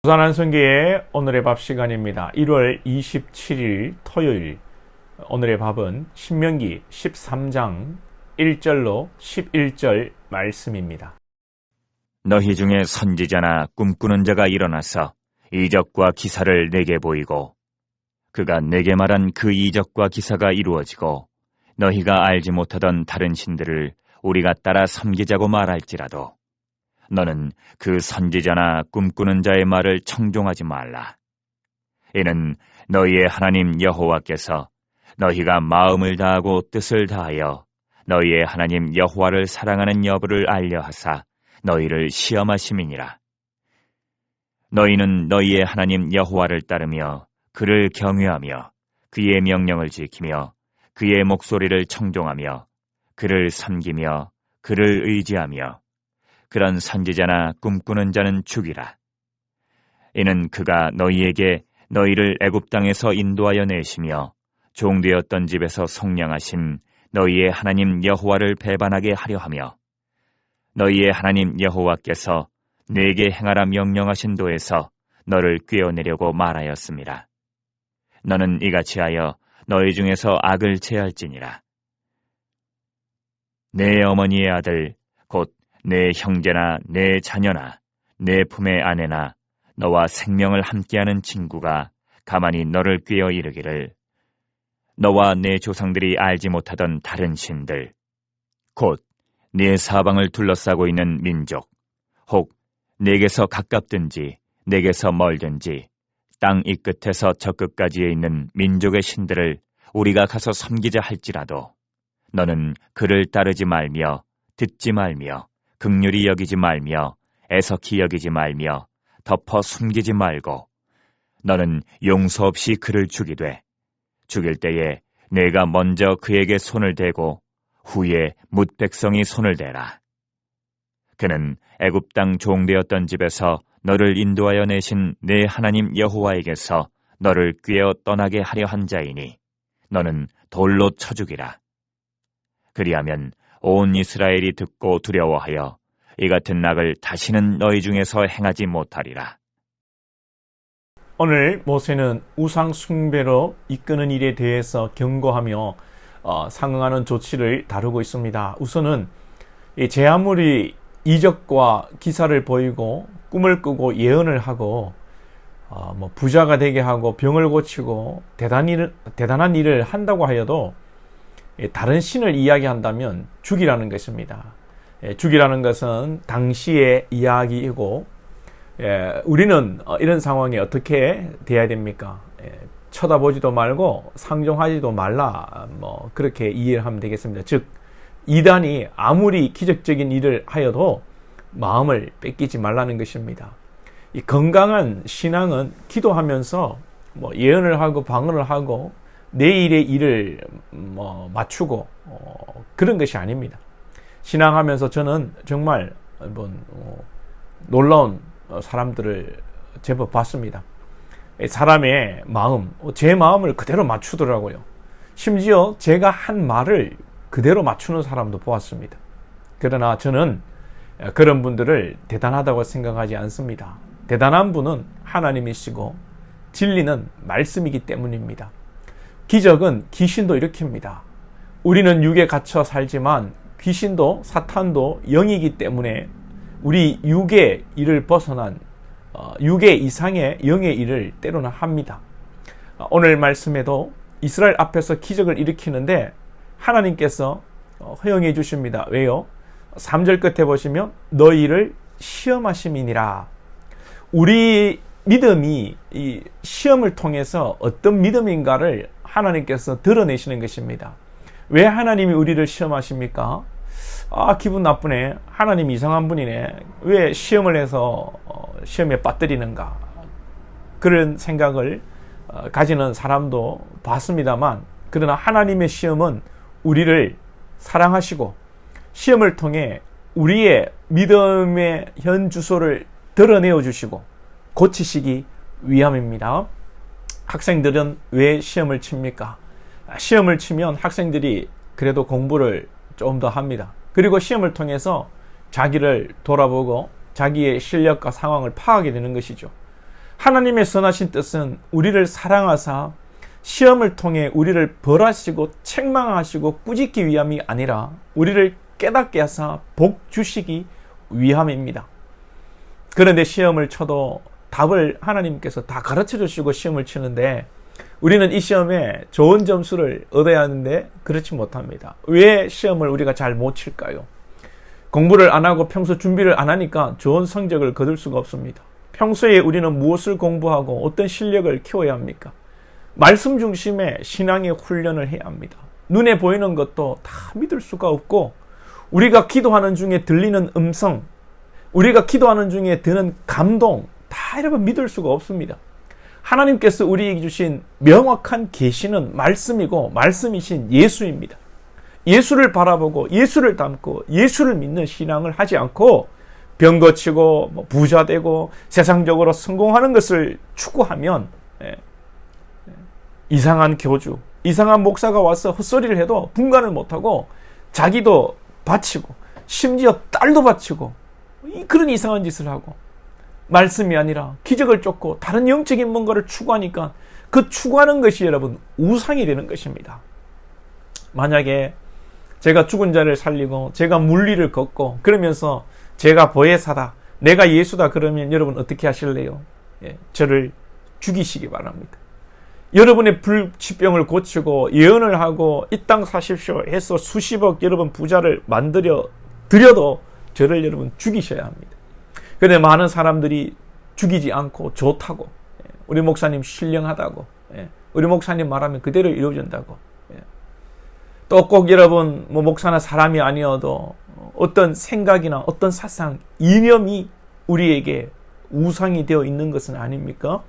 부산 한 성교의 오늘의 밥 시간입니다. 1월 27일 토요일 오늘의 밥은 신명기 13장 1절로 11절 말씀입니다. 너희 중에 선지자나 꿈꾸는 자가 일어나서 이적과 기사를 내게 보이고 그가 내게 말한 그 이적과 기사가 이루어지고 너희가 알지 못하던 다른 신들을 우리가 따라 섬기자고 말할지라도 너는 그 선지자나 꿈꾸는 자의 말을 청종하지 말라. 이는 너희의 하나님 여호와께서 너희가 마음을 다하고 뜻을 다하여 너희의 하나님 여호와를 사랑하는 여부를 알려하사 너희를 시험하심이니라. 너희는 너희의 하나님 여호와를 따르며 그를 경외하며 그의 명령을 지키며 그의 목소리를 청종하며 그를 섬기며 그를 의지하며 그런 선지자나 꿈꾸는 자는 죽이라. 이는 그가 너희에게 너희를 애굽 땅에서 인도하여 내시며 종되었던 집에서 속량하신 너희의 하나님 여호와를 배반하게 하려 하며 너희의 하나님 여호와께서 내게 행하라 명령하신 도에서 너를 꿰어내려고 말하였습니다. 너는 이같이 하여 너희 중에서 악을 제할지니라. 내 어머니의 아들 곧 내 형제나 내 자녀나 내 품의 아내나 너와 생명을 함께하는 친구가 가만히 너를 꿰어 이르기를 너와 내 조상들이 알지 못하던 다른 신들 곧네 사방을 둘러싸고 있는 민족 혹 내게서 가깝든지 내게서 멀든지 땅 이 끝에서 저 끝까지에 있는 민족의 신들을 우리가 가서 섬기자 할지라도 너는 그를 따르지 말며 듣지 말며 극률이 여기지 말며 애석히 여기지 말며 덮어 숨기지 말고 너는 용서 없이 그를 죽이되 죽일 때에 내가 먼저 그에게 손을 대고 후에 뭇 백성이 손을 대라. 그는 애굽 땅 종되었던 집에서 너를 인도하여 내신 내 하나님 여호와에게서 너를 꿰어 떠나게 하려 한 자이니 너는 돌로 쳐 죽이라. 그리하면 온 이스라엘이 듣고 두려워하여 이 같은 낙을 다시는 너희 중에서 행하지 못하리라. 오늘 모세는 우상 숭배로 이끄는 일에 대해서 경고하며 어, 상응하는 조치를 다루고 있습니다. 우선은 제 아무리 이적과 기사를 보이고 꿈을 꾸고 예언을 하고 어, 뭐 부자가 되게 하고 병을 고치고 대단한 대단한 일을 한다고 하여도 다른 신을 이야기한다면 죽이라는 것입니다. 죽이라는 것은 당시의 이야기이고 우리는 어, 이런 상황에 어떻게 대해야 됩니까? 쳐다보지도 말고 상종하지도 말라 뭐 그렇게 이해를 하면 되겠습니다. 즉 이단이 아무리 기적적인 일을 하여도 마음을 뺏기지 말라는 것입니다. 이 건강한 신앙은 기도하면서 뭐 예언을 하고 방언을 하고 내일의 일을 뭐 맞추고 어 그런 것이 아닙니다. 신앙하면서 저는 정말 한번 어 놀라운 사람들을 제법 봤습니다. 사람의 마음, 제 마음을 그대로 맞추더라고요. 심지어 제가 한 말을 그대로 맞추는 사람도 보았습니다. 그러나 저는 그런 분들을 대단하다고 생각하지 않습니다. 대단한 분은 하나님이시고 진리는 말씀이기 때문입니다. 기적은 귀신도 일으킵니다. 우리는 육에 갇혀 살지만 귀신도 사탄도 영이기 때문에 우리 육의 일을 벗어난 어, 육의 이상의 영의 일을 때로는 합니다. 어, 오늘 말씀에도 이스라엘 앞에서 기적을 일으키는데 하나님께서 어, 허용해 주십니다. 왜요? 3절 끝에 보시면 너희를 시험하심이니라. 우리 믿음이 이 시험을 통해서 어떤 믿음인가를 하나님께서 드러내시는 것입니다. 왜 하나님이 우리를 시험하십니까? 아, 기분 나쁘네. 하나님 이상한 분이네. 왜 시험을 해서 어, 시험에 빠뜨리는가? 그런 생각을 어, 가지는 사람도 봤습니다만, 그러나 하나님의 시험은 우리를 사랑하시고, 시험을 통해 우리의 믿음의 현 주소를 드러내어 주시고, 고치시기 위함입니다. 학생들은 왜 시험을 칩니까? 시험을 치면 학생들이 그래도 공부를 좀 더 합니다. 그리고 시험을 통해서 자기를 돌아보고 자기의 실력과 상황을 파악하게 되는 것이죠. 하나님의 선하신 뜻은 우리를 사랑하사 시험을 통해 우리를 벌하시고 책망하시고 꾸짖기 위함이 아니라 우리를 깨닫게 하사 복 주시기 위함입니다. 그런데 시험을 쳐도 답을 하나님께서 다 가르쳐 주시고 시험을 치는데 우리는 이 시험에 좋은 점수를 얻어야 하는데 그렇지 못합니다. 왜 시험을 우리가 잘 못 칠까요? 공부를 안 하고 평소 준비를 안 하니까 좋은 성적을 거둘 수가 없습니다. 평소에 우리는 무엇을 공부하고 어떤 실력을 키워야 합니까? 말씀 중심의 신앙의 훈련을 해야 합니다. 눈에 보이는 것도 다 믿을 수가 없고 우리가 기도하는 중에 들리는 음성, 우리가 기도하는 중에 드는 감동 다 여러분 믿을 수가 없습니다. 하나님께서 우리에게 주신 명확한 계시는 말씀이고 말씀이신 예수입니다. 예수를 바라보고 예수를 담고 예수를 믿는 신앙을 하지 않고 병 고치고 뭐 부자 되고 세상적으로 성공하는 것을 추구하면 예, 예, 이상한 교주, 이상한 목사가 와서 헛소리를 해도 분간을 못하고 자기도 바치고 심지어 딸도 바치고 이- 그런 이상한 짓을 하고 말씀이 아니라 기적을 쫓고 다른 영적인 뭔가를 추구하니까 그 추구하는 것이 여러분 우상이 되는 것입니다. 만약에 제가 죽은 자를 살리고 제가 물리를 걷고 그러면서 제가 보혜사다 내가 예수다 그러면 여러분 어떻게 하실래요? 예, 저를 죽이시기 바랍니다. 여러분의 불치병을 고치고 예언을 하고 이 땅 사십시오 해서 수십억 여러분 부자를 만들어 드려도 저를 여러분 죽이셔야 합니다. 근데 많은 사람들이 죽이지 않고 좋다고 예, 우리 목사님 신령하다고 예, 우리 목사님 말하면 그대로 이루어진다고 예. 또꼭 여러분 뭐 목사나 사람이 아니어도 어떤 생각이나 어떤 사상 이념이 우리에게 우상이 되어 있는 것은 아닙니까?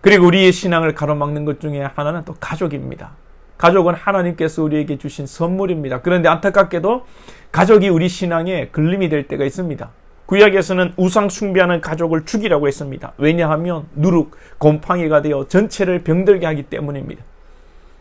그리고 우리의 신앙을 가로막는 것 중에 하나는 또 가족입니다. 가족은 하나님께서 우리에게 주신 선물입니다. 그런데 안타깝게도 가족이 우리 신앙에 걸림이 될 때가 있습니다. 구약에서는 우상 숭배하는 가족을 죽이라고 했습니다. 왜냐하면 누룩, 곰팡이가 되어 전체를 병들게 하기 때문입니다.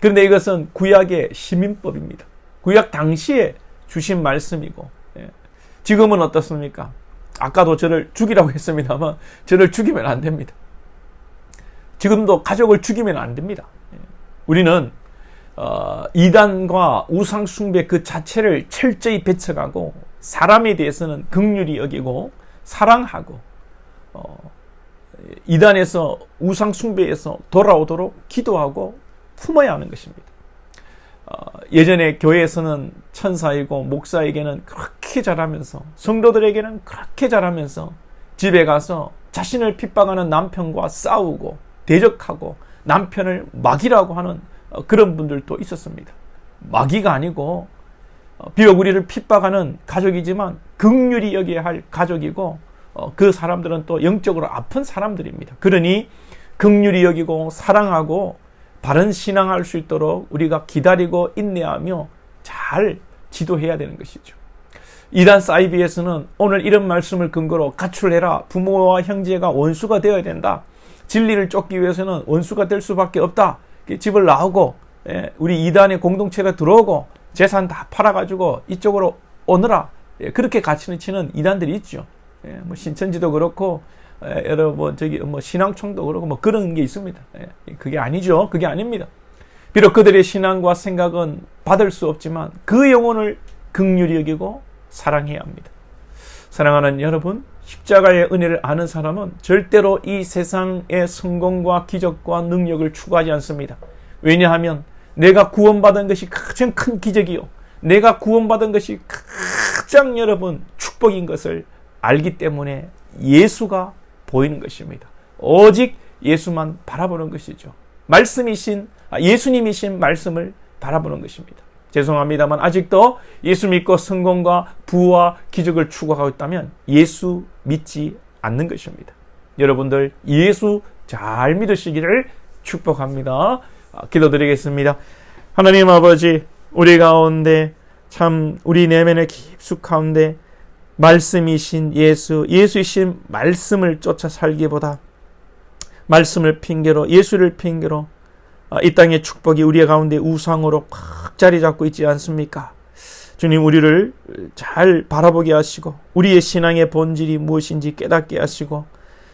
그런데 이것은 구약의 시민법입니다. 구약 당시에 주신 말씀이고 예. 지금은 어떻습니까? 아까도 저를 죽이라고 했습니다만 저를 죽이면 안 됩니다. 지금도 가족을 죽이면 안 됩니다. 예. 우리는 어, 이단과 우상 숭배 그 자체를 철저히 배척하고 사람에 대해서는 극률이 여기고 사랑하고 어, 이단에서 우상 숭배에서 돌아오도록 기도하고 품어야 하는 것입니다. 어, 예전에 교회에서는 천사이고 목사에게는 그렇게 잘하면서 성도들에게는 그렇게 잘하면서 집에 가서 자신을 핍박하는 남편과 싸우고 대적하고 남편을 마귀라고 하는 어, 그런 분들도 있었습니다. 마귀가 아니고 어, 비록 우리를 핍박하는 가족이지만 극률이 여기야 할 가족이고 어, 그 사람들은 또 영적으로 아픈 사람들입니다. 그러니 극률이 여기고 사랑하고 바른 신앙할 수 있도록 우리가 기다리고 인내하며 잘 지도해야 되는 것이죠. 이단 사이비에서는 오늘 이런 말씀을 근거로 가출해라. 부모와 형제가 원수가 되어야 된다. 진리를 쫓기 위해서는 원수가 될 수밖에 없다. 집을 나오고 예, 우리 이단의 공동체가 들어오고 재산 다 팔아가지고 이쪽으로 오너라. 예, 그렇게 가치는 치는 이단들이 있죠. 예, 뭐 신천지도 그렇고 예, 여러 뭐 저기 뭐 신앙총도 그렇고 뭐 그런 게 있습니다. 예, 그게 아니죠. 그게 아닙니다. 비록 그들의 신앙과 생각은 받을 수 없지만 그 영혼을 극률히 여기고 사랑해야 합니다. 사랑하는 여러분, 십자가의 은혜를 아는 사람은 절대로 이 세상의 성공과 기적과 능력을 추구하지 않습니다. 왜냐하면 내가 구원받은 것이 가장 큰 기적이요. 내가 구원받은 것이 가장 여러분 축복인 것을 알기 때문에 예수가 보이는 것입니다. 오직 예수만 바라보는 것이죠. 말씀이신, 아, 예수님이신 말씀을 바라보는 것입니다. 죄송합니다만 아직도 예수 믿고 성공과 부와 기적을 추구하고 있다면 예수 믿지 않는 것입니다. 여러분들 예수 잘 믿으시기를 축복합니다. 아, 기도드리겠습니다. 하나님 아버지, 우리 가운데 참 우리 내면의 깊숙한데 말씀이신 예수, 예수이신 말씀을 쫓아 살기보다 말씀을 핑계로 예수를 핑계로 아, 이 땅의 축복이 우리 가운데 우상으로 꽉 자리 잡고 있지 않습니까? 주님 우리를 잘 바라보게 하시고 우리의 신앙의 본질이 무엇인지 깨닫게 하시고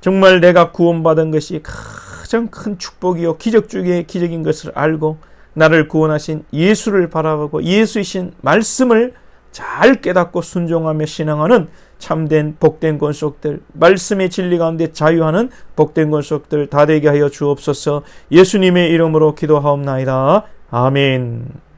정말 내가 구원받은 것이 가장 큰 축복이요. 기적 중에 기적인 것을 알고 나를 구원하신 예수를 바라보고 예수이신 말씀을 잘 깨닫고 순종하며 신앙하는 참된 복된 권속들 말씀의 진리 가운데 자유하는 복된 권속들 다 되게 하여 주옵소서. 예수님의 이름으로 기도하옵나이다. 아멘